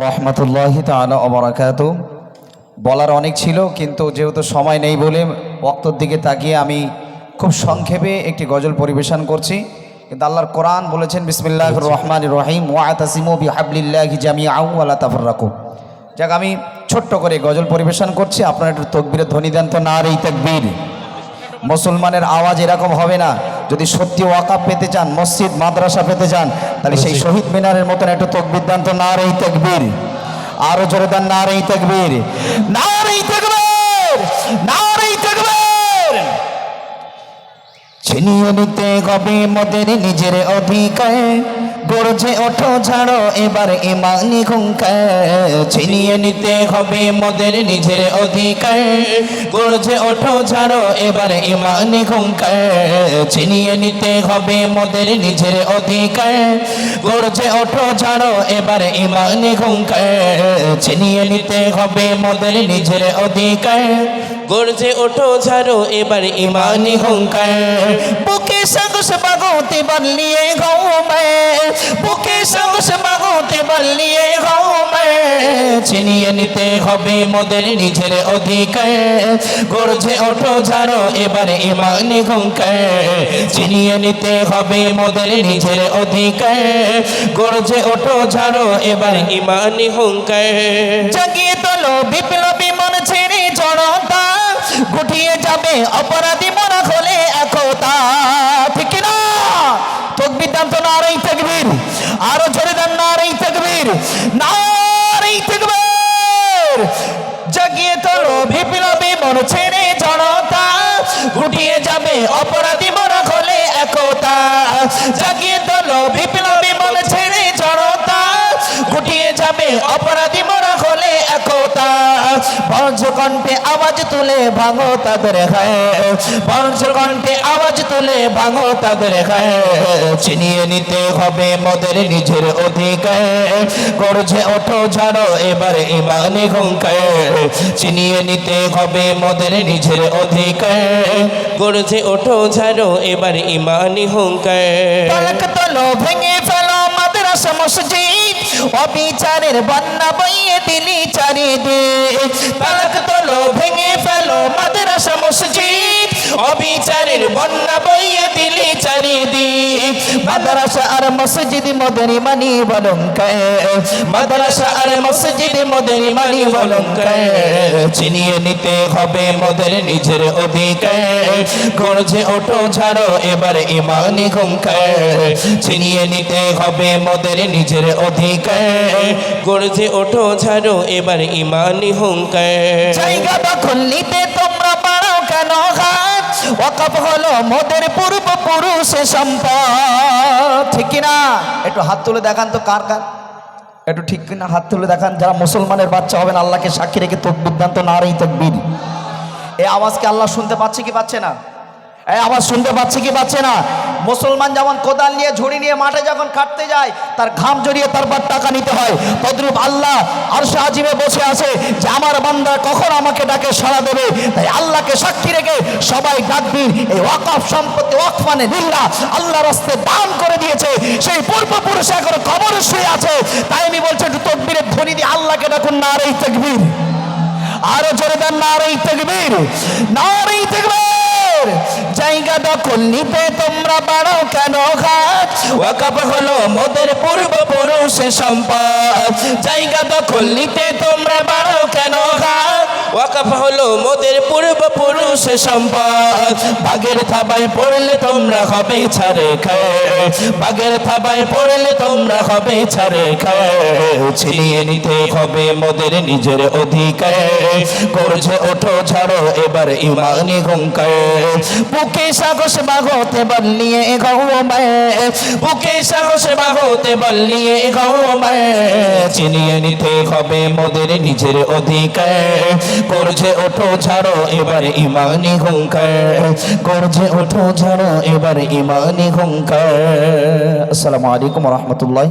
রহমতুল্লাহি তালা অবরাকাত বলার অনেক ছিল কিন্তু যেহেতু সময় নেই বলে বক্তর দিকে তাকিয়ে আমি খুব সংক্ষেপে একটি গজল পরিবেশন করছি। কিন্তু আল্লাহর কোরআন বলেছেন বিসমিল্লাহ রহমান রহিম ওয়াতাসিমু বিহাবলিল্লাহি জামি আউ আল্লাহ তাফর যাক আমি ছোট্ট করে গজল পরিবেশন করছি। আপনারা একটু তকবীরের ধ্বনি দেন তো না রে তকবীর। মুসলমানের আওয়াজ এরকম হবে না। যদি সত্যি ওয়াকাপ পেতে চান মসজিদ মাদ্রাসা পেতে চান তাহলে সেই শহীদ মিনারের মতন একটু তকবির দান তো না রে তেকবীর। আরও জোরে দেন না রে তেকবীর। না রে তেকবীর! না রে তেকবীর ছিনিয়ে নিতে হবে মোদের নিজের অধিকার। গর্জে ওঠো ছাড়ো এবার ইমানি হুঙ্কার ছিনিয়ে নিতে হবে মোদের নিজের অধিকার। গর্জে ওঠো ছাড়ো এবার ইমানি হুঙ্কার ছিনিয়ে নিতে হবে মোদের নিজের অধিকার। গর্জে ওঠো ছাড়ো এবার ইমানি হুঙ্কার ছিনিয়ে নিতে হবে মোদের নিজের অধিকার। গর্জে ওঠো ঝাড়ো এবার ইমানি হুঙ্কার। বুকে সাহস বাগোতে বলিয়ে ঘুমে। বুকে সাহস বাগোতে বলিয়ে ঘুমে। ছিনিয়ে নিতে হবে মোদের নিজের অধিকার। গর্জে ওঠো ঝাড়ো এবার ইমানি হুঙ্কার। ছিনিয়ে নিতে হবে মোদের নিজের অধিকার। গর্জে ওঠো ঝাড়ো এবার ইমানি হুঙ্কার। জাগিয়ে তোলো বিপ্লবী মন ছেড়ে। গুটিয়ে যাবে, অপরাধী মনে হলে একতা ঠিক না তকবির দাম তো নারী তকবির, আরও জোরে দাম নারী তকবির নারী তকবির। জাগিয়ে তোলো বিপ্লবী মন ছেড়ে জড়তা গুটিয়ে যাবে, অপরাধী মনে হলে একতা জাগিয়ে তোলো বিপ্লবী মন ছেড়ে জড়তা গুটিয়ে যাবে, অপরাধী পঞ্চকণ্ঠে আওয়াজ তুলে ভাঙো তাদের খায় পঞ্চকণ্ঠে আওয়াজ তুলে ভাঙো তাদের খায় চিনিয়ে নিতে হবে মোদের নিজের অধিকার। করছে ওঠো ছাড়ো এবার ইমানে হুঙ্কায় চিনিয়ে নিতে হবে মোদের নিজের অধিকার। গর্জে ওঠো ছাড়ো এবার ইমানি হুঙ্কার তালাক তোলো ভেঙে মাদ্রাসা মসজিদ অবিচারের বন্যা বইয়ে দিলি চারিদিক। তালাক তোলো, ভেঙে ফেলো মাদ্রাসা মসজিদ, অবিচারের বন্যা বইয়ে দিলি মাদ্রাসা আর মসজিদ মদের মানি বলঙ্কায় মাদ্রাসা আর মসজিদ মদের মানি বলঙ্কায় চিনিয়ে নিতে হবে মোদের নিজের অধিকার। গর্জে ওঠো ছাড়ো এবার ইমানি হুঙ্কার ছিনিয়ে নিতে হবে মোদের নিজের অধিকার। গর্জে ওঠো ঝাড়ো, এবার ইমানি হুঙ্কার জায়গা দখল নিতে হাত ওয়াকফ হলো মোদের পূর্ব পুরুষে সম্পদ। ঠিক কিনা? একটু হাত তুলে দেখান তো কার কার? একটু ঠিক কিনা হাত তুলে দেখান, যারা মুসলমানের বাচ্চা হবেন, আল্লাহকে সাক্ষী রেখে তকবির দান তো নারী তকবির। এই আওয়াজকে আল্লাহ শুনতে পাচ্ছে কি পাচ্ছে না? এই আওয়াজ শুনতে পাচ্ছে কি পাচ্ছে না? মুসলমান যেমন কোদাল নিয়ে, ঝুড়ি নিয়ে মাঠে যখন কাটতে যায়, তার ঘাম জড়িয়ে তারপর টাকা নিতে হয়। তদ্রুপ আল্লাহ আর আজিমে বসে আছে আমার বান্দা কখন আমাকে ডাকে সাড়া দেবে? তাই আল্লাহকে সাক্ষী রেখে সবাই ডাকবিন এই ওয়াকফ সম্পত্তি, ওয়াকফ মানে দিল্লা আল্লাহ রাস্তে দান করে দিয়েছে। সেই পূর্বপুরুষ এখন কবরে শুয়ে আছে। তাই আমি বলছি, একটু তকবীরের ধ্বনি দিয়ে আল্লাহকে ডাকুন না আর এই তকবীর। আরও জোরে দেন না আর নারী তকবীর। এই তকবীর। জায়গা দখল নিতে তোমরা বাড়ো কেন ঘাট ওয়াকাপ হলো মোদের পূর্ব পুরুষের সম্পদ। জায়গা দখল নিতে তোমরা বাড়ো কেন ঘাট ওয়াকাফ হলো মোদের পূর্ব পুরুষ সম্পদ। বাগের থাবায় পড়লে তোমরা হবে ছাড়ে খায়। বাগের থাবায় পড়লে তোমরা হবে ছাড়ে খায়। ছিনিয়ে নিতে হবে মোদের নিজের অধিকার। করছে ওঠো, ছাড়ো, এবার ইমানি হুঙ্কায় বুকে সাহস বাগতে বললিয়ে গৌমায় বুকে সাহস বাগতে বললিয়ে গৌমায় চিনিয়ে নিতে হবে মোদের নিজের অধিকার। করছে, ওঠো ছাড়ো, এবার ইমানি হুঙ্কার। করছে, ওঠো ছাড়ো, এবার ইমানি হুঙ্কার। আসসালামু আলাইকুম রহমতুল্লাহ